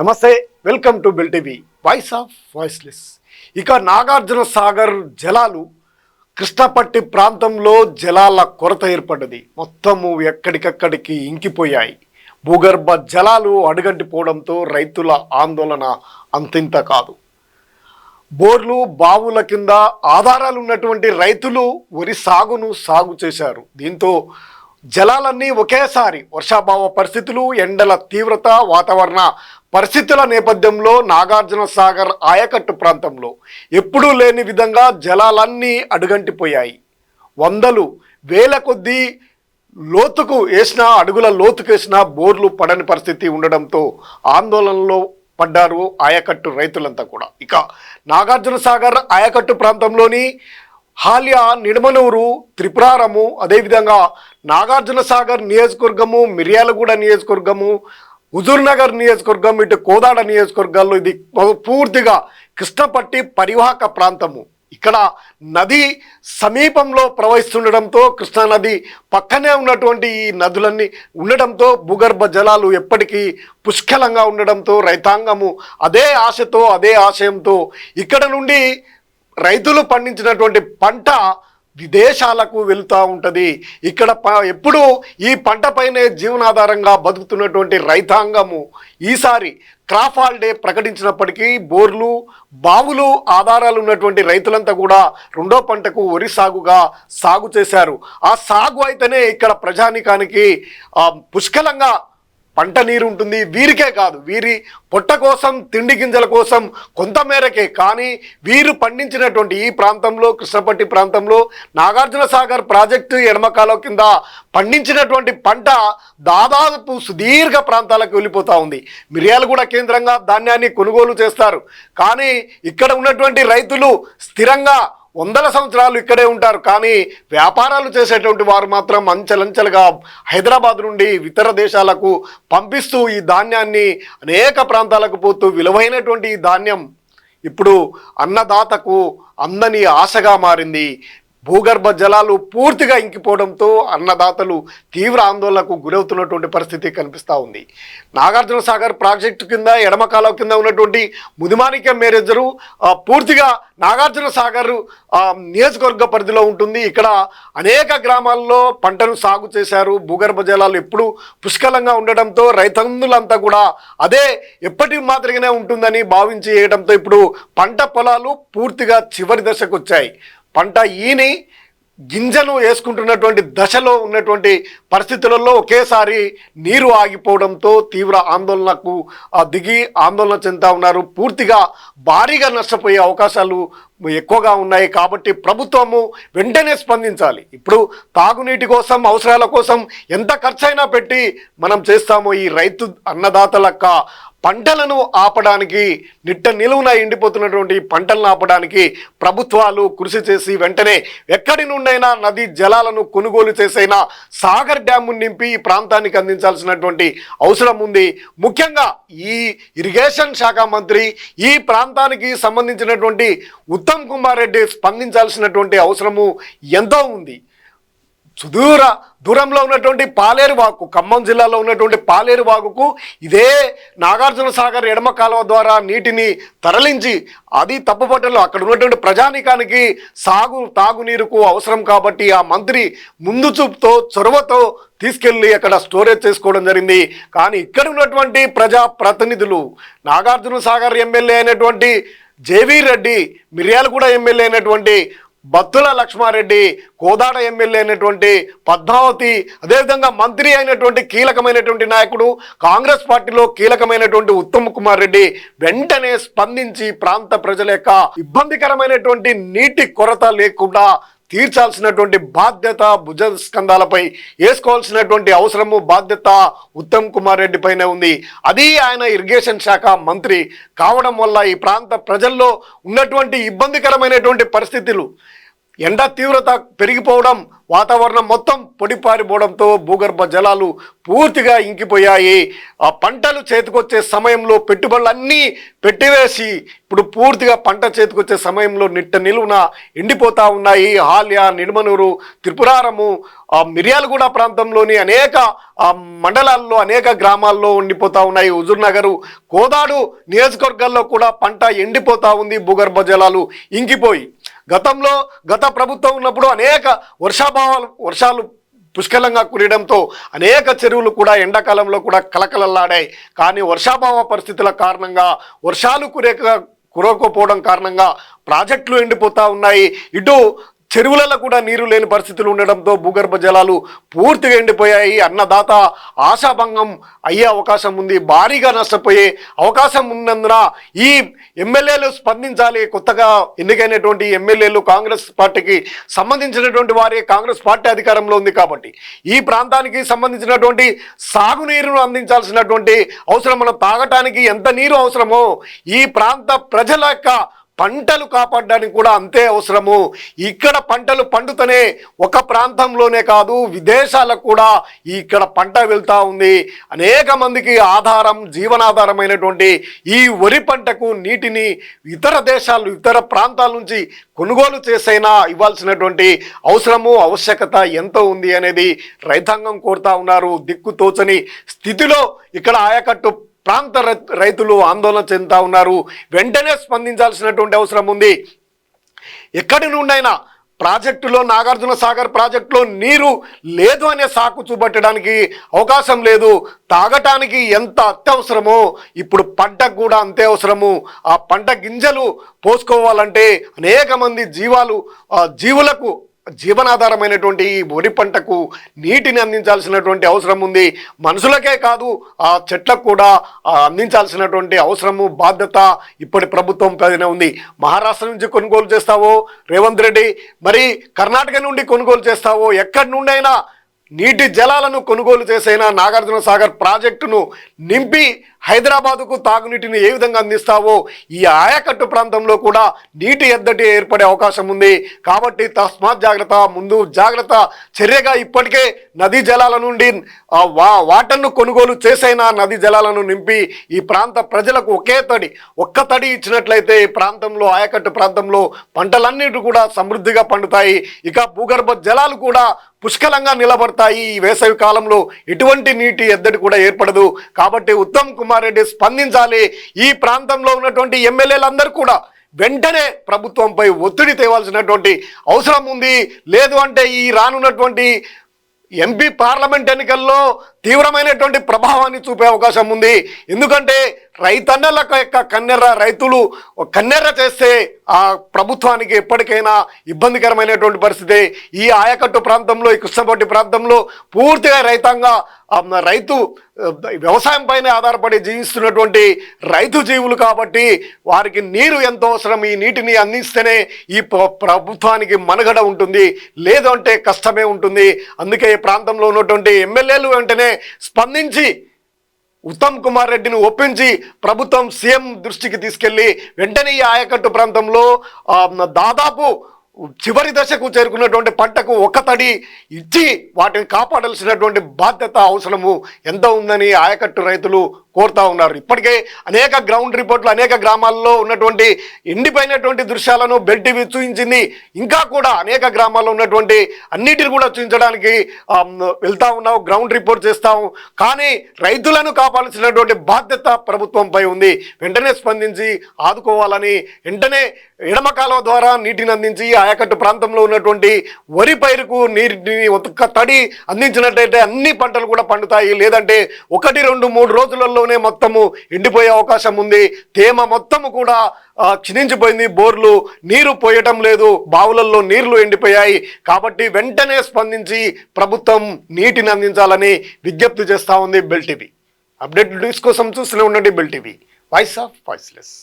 నమస్తే welcome to bell TV. Voice of voiceless ఇక నాగార్జున సాగర్ జలాలు కృష్ణపట్టి ప్రాంతంలో జలాల కొరత ఏర్పడ్డది. మొత్తము ఎక్కడికక్కడికి ఇంకిపోయాయి. భూగర్భ జలాలు అడుగంటిపోవడంతో రైతుల ఆందోళన అంతింత కాదు. బోర్లు బావుల కింద ఆధారాలు ఉన్నటువంటి రైతులు వరి సాగును సాగు చేశారు. దీంతో జలాలన్నీ ఒకేసారి వర్షాభావ పరిస్థితులు ఎండల తీవ్రత వాతావరణ పరిస్థితుల నేపథ్యంలో నాగార్జున సాగర్ ఆయకట్టు ప్రాంతంలో ఎప్పుడూ లేని విధంగా జలాలన్నీ అడుగంటిపోయాయి. వందలు వేల కొద్దీ లోతుకు వేసిన అడుగుల లోతుకు వేసిన బోర్లు పడని పరిస్థితి ఉండడంతో ఆందోళనలో పడ్డారు ఆయకట్టు రైతులంతా కూడా. ఇక నాగార్జున సాగర్ ఆయకట్టు ప్రాంతంలోని హాల్యా నిడమనూరు త్రిపురారము అదేవిధంగా నాగార్జున సాగర్ నియోజకవర్గము మిర్యాలగూడ నియోజకవర్గము హుజూర్నగర్ నియోజకవర్గం ఇటు కోదాడ నియోజకవర్గాల్లో ఇది పూర్తిగా కృష్ణపట్టి పరివాహక ప్రాంతము. ఇక్కడ నది సమీపంలో ప్రవహిస్తుండడంతో కృష్ణానది పక్కనే ఉన్నటువంటి ఈ నదులన్నీ ఉండడంతో భూగర్భ జలాలు ఎప్పటికీ పుష్కలంగా ఉండడంతో రైతాంగము అదే ఆశతో అదే ఆశయంతో ఇక్కడ నుండి రైతులు పండించినటువంటి పంట విదేశాలకు వెళుతూ ఉంటుంది. ఇక్కడ ప ఎప్పుడు ఈ పంటపైనే జీవనాధారంగా బతుకుతున్నటువంటి రైతాంగము ఈసారి క్రాప్ హాలిడే ప్రకటించినప్పటికీ బోర్లు బావులు ఆధారాలు ఉన్నటువంటి రైతులంతా కూడా రెండో పంటకు వరి సాగుగా సాగు చేశారు. ఆ సాగు అయితేనే ఇక్కడ ప్రజానికానికి పుష్కలంగా పంట నీరు ఉంటుంది వీరికే కాదు. వీరి పొట్ట కోసం తిండి గింజల కోసం కొంత మేరకే. కానీ వీరు పండించినటువంటి ఈ ప్రాంతంలో కృష్ణపట్టి ప్రాంతంలో నాగార్జున సాగర్ ప్రాజెక్టు ఎడమకాలం కింద పండించినటువంటి పంట దాదాపు సుదీర్ఘ ప్రాంతాలకు వెళ్ళిపోతూ ఉంది. మిరియాలు కూడా కేంద్రంగా ధాన్యాన్ని కొనుగోలు చేస్తారు. కానీ ఇక్కడ ఉన్నటువంటి రైతులు స్థిరంగా వందల సంవత్సరాలు ఇక్కడే ఉంటారు. కానీ వ్యాపారాలు చేసేటువంటి వారు మాత్రం అంచెలంచెలుగా హైదరాబాద్ నుండి ఇతర దేశాలకు పంపిస్తూ ఈ ధాన్యాన్ని అనేక ప్రాంతాలకు పోతూ విలువైనటువంటి ఈ ధాన్యం ఇప్పుడు అన్నదాతకు అందని ఆశగా మారింది. భూగర్భ జలాలు పూర్తిగా ఇంకిపోవడంతో అన్నదాతలు తీవ్ర ఆందోళనకు గురవుతున్నటువంటి పరిస్థితి కనిపిస్తూ ఉంది. నాగార్జున సాగర్ ప్రాజెక్టు కింద ఎడమ కాలువ కింద ఉన్నటువంటి ముదిమాణిక్యం మేరేజరు పూర్తిగా నాగార్జున సాగర్ నియోజకవర్గ పరిధిలో ఉంటుంది. ఇక్కడ అనేక గ్రామాల్లో పంటను సాగు చేశారు. భూగర్భ జలాలు ఎప్పుడూ పుష్కలంగా ఉండడంతో రైతన్నులంతా కూడా అదే ఎప్పటి మాదిరిగానే ఉంటుందని భావించి వేయడంతో ఇప్పుడు పంట పొలాలు పూర్తిగా చివరి దశకు వచ్చాయి. పంట ఈని గింజలు వేసుకుంటున్నటువంటి దశలో ఉన్నటువంటి పరిస్థితులలో ఒకేసారి నీరు ఆగిపోవడంతో తీవ్ర ఆందోళనకు దిగి ఆందోళన చెందుతా ఉన్నారు. పూర్తిగా భారీగా నష్టపోయే అవకాశాలు ఎక్కువగా ఉన్నాయి కాబట్టి ప్రభుత్వము వెంటనే స్పందించాలి. ఇప్పుడు తాగునీటి కోసం అవసరాల కోసం ఎంత ఖర్చైనా పెట్టి మనం చేస్తామో ఈ రైతు అన్నదాతలక్క పంటలను ఆపడానికి నిట్ట నిలువున ఎండిపోతున్నటువంటి పంటలను ఆపడానికి ప్రభుత్వాలు కృషి చేసి వెంటనే ఎక్కడి నుండైనా నదీ జలాలను కొనుగోలు చేసైనా సాగర్ డ్యాము నింపి ఈ ప్రాంతానికి అందించాల్సినటువంటి అవసరం ఉంది. ముఖ్యంగా ఈ ఇరిగేషన్ శాఖ మంత్రి ఈ ప్రాంతానికి సంబంధించినటువంటి ఉత్తమ్ కుమార్ రెడ్డి స్పందించాల్సినటువంటి అవసరము ఎంతో ఉంది. సుదూర దూరంలో ఉన్నటువంటి పాలేరు వాగు ఖమ్మం జిల్లాలో ఉన్నటువంటి పాలేరు వాగుకు ఇదే నాగార్జున సాగర్ ఎడమ కాలువ ద్వారా నీటిని తరలించి అది తప్పుపట్టలు అక్కడ ఉన్నటువంటి ప్రజానికానికి సాగు తాగునీరుకు అవసరం కాబట్టి ఆ మంత్రి ముందు చూపుతో చొరవతో తీసుకెళ్ళి అక్కడ స్టోరేజ్ చేసుకోవడం జరిగింది. కానీ ఇక్కడ ఉన్నటువంటి ప్రజా ప్రతినిధులు నాగార్జున సాగర్ ఎమ్మెల్యే అయినటువంటి జేవీ రెడ్డి మిర్యాలగూడ ఎమ్మెల్యే అయినటువంటి బత్తుల లక్ష్మారెడ్డి కోదాడ ఎమ్మెల్యే అయినటువంటి పద్మావతి అదేవిధంగా మంత్రి అయినటువంటి కీలకమైనటువంటి నాయకుడు కాంగ్రెస్ పార్టీలో కీలకమైనటువంటి ఉత్తమ్ కుమార్ రెడ్డి వెంటనే స్పందించి ప్రాంత ప్రజల యొక్క ఇబ్బందికరమైనటువంటి నీటి కొరత లేకుండా తీర్చాల్సినటువంటి బాధ్యత భుజ స్కంధాలపై వేసుకోవాల్సినటువంటి అవసరము బాధ్యత ఉత్తమ్ కుమార్ రెడ్డి పైన ఉంది. అది ఆయన ఇరిగేషన్ శాఖ మంత్రి కావడం వల్ల ఈ ప్రాంత ప్రజల్లో ఉన్నటువంటి ఇబ్బందికరమైనటువంటి పరిస్థితులు ఎండ తీవ్రత పెరిగిపోవడం వాతావరణం మొత్తం పొడిపారిపోవడంతో భూగర్భ జలాలు పూర్తిగా ఇంకిపోయాయి. ఆ పంటలు చేతికొచ్చే సమయంలో పెట్టుబడులన్నీ పెట్టివేసి ఇప్పుడు పూర్తిగా పంట చేతికొచ్చే సమయంలో నిట్ట నిలువున ఎండిపోతూ ఉన్నాయి. హాల్య నిడుమనూరు త్రిపురారము ఆ మిర్యాలగూడ ప్రాంతంలోని అనేక మండలాల్లో అనేక గ్రామాల్లో ఉండిపోతూ ఉన్నాయి. హుజూర్నగరు కోదాడు నియోజకవర్గాల్లో కూడా పంట ఎండిపోతూ ఉంది. భూగర్భ జలాలు ఇంకిపోయి గతంలో గత ప్రభుత్వం ఉన్నప్పుడు అనేక వర్షాభావాలు వర్షాలు పుష్కలంగా కురియడంతో అనేక చెరువులు కూడా ఎండాకాలంలో కూడా కలకలలాడాయి కానీ వర్షాభావ పరిస్థితుల కారణంగా వర్షాలు కురేక కురవకపోవడం కారణంగా ప్రాజెక్టులు ఎండిపోతూ ఉన్నాయి. ఇటు చెరువులలో కూడా నీరు లేని పరిస్థితులు ఉండడంతో భూగర్భ జలాలు పూర్తిగా ఎండిపోయాయి. అన్నదాత ఆశాభంగం అయ్యే అవకాశం ఉంది. భారీగా నష్టపోయే అవకాశం ఉన్నందున ఈ ఎమ్మెల్యేలు స్పందించాలి. కొత్తగా ఎన్నికైనటువంటి ఎమ్మెల్యేలు కాంగ్రెస్ పార్టీకి సంబంధించినటువంటి వారే కాంగ్రెస్ పార్టీ అధికారంలో ఉంది కాబట్టి ఈ ప్రాంతానికి సంబంధించినటువంటి సాగునీరును అందించాల్సినటువంటి అవసరం మనం తాగటానికి ఎంత నీరు అవసరమో ఈ ప్రాంత ప్రజల యొక్క పంటలు కాపాడడానికి కూడా అంతే అవసరము. ఇక్కడ పంటలు పండుతనే ఒక ప్రాంతంలోనే కాదు విదేశాలకు కూడా ఇక్కడ పంట వెళ్తా ఉంది. అనేక మందికి ఆధారం జీవనాధారమైనటువంటి ఈ వరి పంటకు నీటిని ఇతర దేశాలు ఇతర ప్రాంతాల నుంచి కొనుగోలు చేసైనా ఇవ్వాల్సినటువంటి అవసరము ఆవశ్యకత ఎంత ఉంది అనేది రైతాంగం కోరుతా ఉన్నారు. దిక్కు తోచని స్థితిలో ఇక్కడ ఆయకట్టు ప్రాంత రైతులు ఆందోళన చెందుతా ఉన్నారు. వెంటనే స్పందించాల్సినటువంటి అవసరం ఉంది. ఎక్కడి నుండైనా ప్రాజెక్టులో నాగార్జున సాగర్ ప్రాజెక్టులో నీరు లేదు అనే సాకు చూపట్టడానికి అవకాశం లేదు. తాగటానికి ఎంత అత్యవసరమో ఇప్పుడు పంటకు కూడా అంతే అవసరము. ఆ పంట గింజలు పోసుకోవాలంటే అనేక మంది జీవాలు ఆ జీవులకు జీవనాధారమైనటువంటి ఈ వరి పంటకు నీటిని అందించాల్సినటువంటి అవసరం ఉంది. మనుషులకే కాదు ఆ చెట్లకు కూడా అందించాల్సినటువంటి అవసరము బాధ్యత ఇప్పటి ప్రభుత్వం పైన ఉంది. మహారాష్ట్ర నుంచి కొనుగోలు చేస్తావో రేవంత్ రెడ్డి మరి కర్ణాటక నుండి కొనుగోలు చేస్తావో ఎక్కడి నుండైనా నీటి జలాలను కొనుగోలు చేసైనా నాగార్జున సాగర్ ప్రాజెక్టును నింపి హైదరాబాదుకు తాగునీటిని ఏ విధంగా అందిస్తావో ఈ ఆయకట్టు ప్రాంతంలో కూడా నీటి ఎద్దటి ఏర్పడే అవకాశం ఉంది. కాబట్టి తస్మాత్ జాగ్రత్త ముందు జాగ్రత్త. చర్యగా ఇప్పటికే నదీ జలాల నుండి వా వాటర్ను కొనుగోలు చేసైనా నదీ జలాలను నింపి ఈ ప్రాంత ప్రజలకు ఒకే తడి ఒక్క తడి ఇచ్చినట్లయితే ఈ ప్రాంతంలో ఆయకట్టు ప్రాంతంలో పంటలన్నిటి కూడా సమృద్ధిగా పండుతాయి. ఇక భూగర్భ జలాలు కూడా పుష్కలంగా నిలబడతాయి. ఈ వేసవి కాలంలో ఎటువంటి నీటి ఎద్దడి కూడా ఏర్పడదు. కాబట్టి ఉత్తమ్ కుమార్ రెడ్డి స్పందించాలి. ఈ ప్రాంతంలో ఉన్నటువంటి ఎమ్మెల్యేలందరూ కూడా వెంటనే ప్రభుత్వంపై ఒత్తిడి తేవాల్సినటువంటి అవసరం ఉంది. లేదు అంటే ఈ రానున్నటువంటి ఎంపీ పార్లమెంట్ ఎన్నికల్లో తీవ్రమైనటువంటి ప్రభావాన్ని చూపే అవకాశం ఉంది. ఎందుకంటే రైతన్నల యొక్క కన్నెర్ర రైతులు కన్నెర్ర చేస్తే ఆ ప్రభుత్వానికి ఎప్పటికైనా ఇబ్బందికరమైనటువంటి పరిస్థితి ఈ ఆయకట్టు ప్రాంతంలో ఈ కృష్ణపట్టి ప్రాంతంలో పూర్తిగా రైతాంగా రైతు వ్యవసాయం పైన ఆధారపడి జీవిస్తున్నటువంటి రైతు జీవులు కాబట్టి వారికి నీరు ఎంతో అవసరం ఈ నీటిని అందిస్తేనే ఈ ప్రభుత్వానికి మనుగడ ఉంటుంది. లేదంటే కష్టమే ఉంటుంది. అందుకే ఈ ప్రాంతంలో ఉన్నటువంటి ఎమ్మెల్యేలు వెంటనే స్పందించి ఉత్తమ్ కుమార్ రెడ్డిని ఒప్పించి ప్రభుత్వం సీఎం దృష్టికి తీసుకెళ్ళి వెంటనే ఈ ఆయకట్టు ప్రాంతంలో దాదాపు చివరి దశకు చేరుకున్నటువంటి పంటకు ఒక తడి ఇచ్చి వాటిని కాపాడాల్సినటువంటి బాధ్యత అవసరము ఎంత ఉందని ఆయకట్టు రైతులు కోరుతా ఉన్నారు. ఇప్పటికే అనేక గ్రౌండ్ రిపోర్ట్లు అనేక గ్రామాల్లో ఉన్నటువంటి ఎండిపోయినటువంటి దృశ్యాలను బెల్ టీవీ చూపించింది. ఇంకా కూడా అనేక గ్రామాల్లో ఉన్నటువంటి అన్నిటిని కూడా చూపించడానికి వెళ్తా ఉన్నాం గ్రౌండ్ రిపోర్ట్ చేస్తాము కానీ రైతులను కాపాడాల్సినటువంటి బాధ్యత ప్రభుత్వంపై ఉంది. వెంటనే స్పందించి ఆదుకోవాలని వెంటనే ఎడమ కాలువ ద్వారా నీటిని అందించి ఆయకట్టు ప్రాంతంలో ఉన్నటువంటి వరి పైరుకు నీటిని ఒక్క తడి అందించినట్లయితే అన్ని పంటలు కూడా పండుతాయి. లేదంటే ఒకటి రెండు మూడు రోజులలో రోజులలోనే మొత్తము ఎండిపోయే అవకాశం ఉంది. తేమ మొత్తము కూడా క్షీణించిపోయింది. బోర్లు నీరు పోయటం లేదు. బావులలో నీళ్ళు ఎండిపోయాయి. కాబట్టి వెంటనే స్పందించి ప్రభుత్వం నీటిని అందించాలని విజ్ఞప్తి చేస్తూ ఉంది బెల్ టీవీ. అప్డేట్ న్యూస్ కోసం చూస్తూనే ఉండండి bell TV. Voice of voiceless.